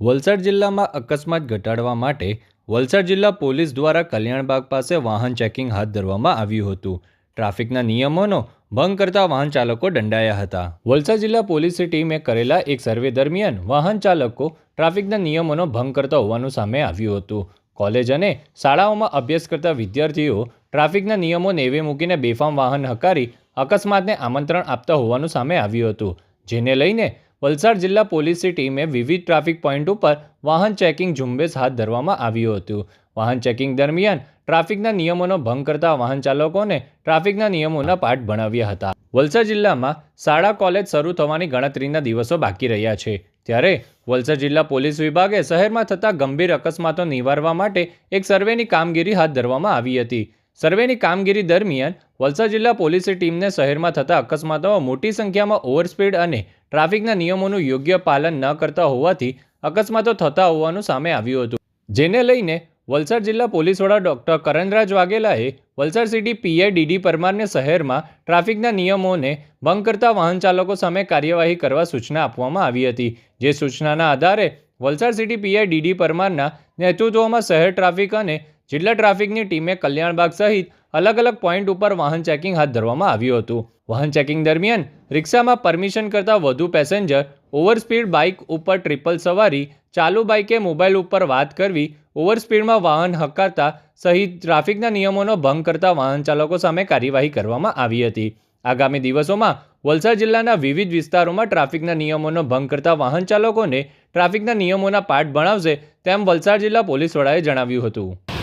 વલસાડ જિલ્લામાં અકસ્માત ઘટાડવા માટે વલસાડ જિલ્લા પોલીસ દ્વારા કલ્યાણબાગ પાસે વાહન ચેકિંગ હાથ ધરવામાં આવ્યું હતું. ટ્રાફિકના નિયમોનો ભંગ કરતા વાહન ચાલકો દંડાયા હતા. વલસાડ જિલ્લા પોલીસની ટીમે કરેલા એક સર્વે દરમિયાન વાહન ચાલકો ટ્રાફિકના નિયમોનો ભંગ કરતા હોવાનું સામે આવ્યું હતું. કોલેજ અને શાળાઓમાં અભ્યાસ કરતા વિદ્યાર્થીઓ ટ્રાફિકના નિયમો નેવે મૂકીને બેફામ વાહન હકારી અકસ્માતને આમંત્રણ આપતા હોવાનું સામે આવ્યું હતું. જેને લઈને વલસાડ જિલ્લા પોલીસની ટીમે વિવિધ ટ્રાફિક પોઈન્ટ ઉપર વાહન ચેકિંગ ઝુંબેશ હાથ ધરવામાં આવ્યું હતું. વાહન ચેકિંગ દરમિયાન ટ્રાફિકના નિયમોનો ભંગ કરતા વાહન ચાલકોને ટ્રાફિકના નિયમોના પાઠ ભણાવ્યા હતા. વલસાડ જિલ્લામાં શાળા કોલેજ શરૂ થવાની ગણતરીના દિવસો બાકી રહ્યા છે. ત્યારે વલસાડ જિલ્લા પોલીસ વિભાગે શહેરમાં થતા ગંભીર અકસ્માતો નિવારવા માટે એક સર્વેની કામગીરી હાથ ધરવામાં આવી હતી. સર્વેની કામગીરી દરમિયાન વલસાડ જિલ્લા પોલીસની ટીમને શહેરમાં થતા અકસ્માતોમાં મોટી સંખ્યામાં ઓવરસ્પીડ અને ટ્રાફિકના નિયમોનું યોગ્ય પાલન ન કરતા હોવાથી અકસ્માતો થતા હોવાનું સામે આવ્યું હતું. જેને લઈને વલસાડ જિલ્લા પોલીસ વડા ડોક્ટર કરણરાજ વાઘેલાએ વલસાડ સિટી પીઆઈ ડીડી પરમારને શહેરમાં ટ્રાફિકના નિયમોને ભંગ કરતા વાહન ચાલકો સામે કાર્યવાહી કરવા સૂચના આપવામાં આવી હતી. જે સૂચનાના આધારે વલસાડ સિટી પીઆઈ ડીડી પરમારના નેતૃત્વમાં શહેર ટ્રાફિક અને જિલ્લા ટ્રાફિકની ટીમે કલ્યાણબાગ સહિત અલગ અલગ પોઈન્ટ ઉપર વાહન ચેકિંગ હાથ ધરવામાં આવ્યું હતું. વાહન ચેકિંગ દરમિયાન રિક્ષામાં પરમિશન કરતાં વધુ પેસેન્જર, ઓવરસ્પીડ બાઇક ઉપર ટ્રિપલ સવારી, ચાલુ બાઇકે મોબાઈલ ઉપર વાત કરવી, ઓવરસ્પીડમાં વાહન હકારતા સહિત ટ્રાફિકના નિયમોનો ભંગ કરતા વાહન ચાલકો સામે કાર્યવાહી કરવામાં આવી હતી. આગામી દિવસોમાં વલસાડ જિલ્લાના વિવિધ વિસ્તારોમાં ટ્રાફિકના નિયમોનો ભંગ કરતા વાહન ચાલકોને ટ્રાફિકના નિયમોના પાઠ ભણાવશે તેમ વલસાડ જિલ્લા પોલીસ વડાએ જણાવ્યું હતું.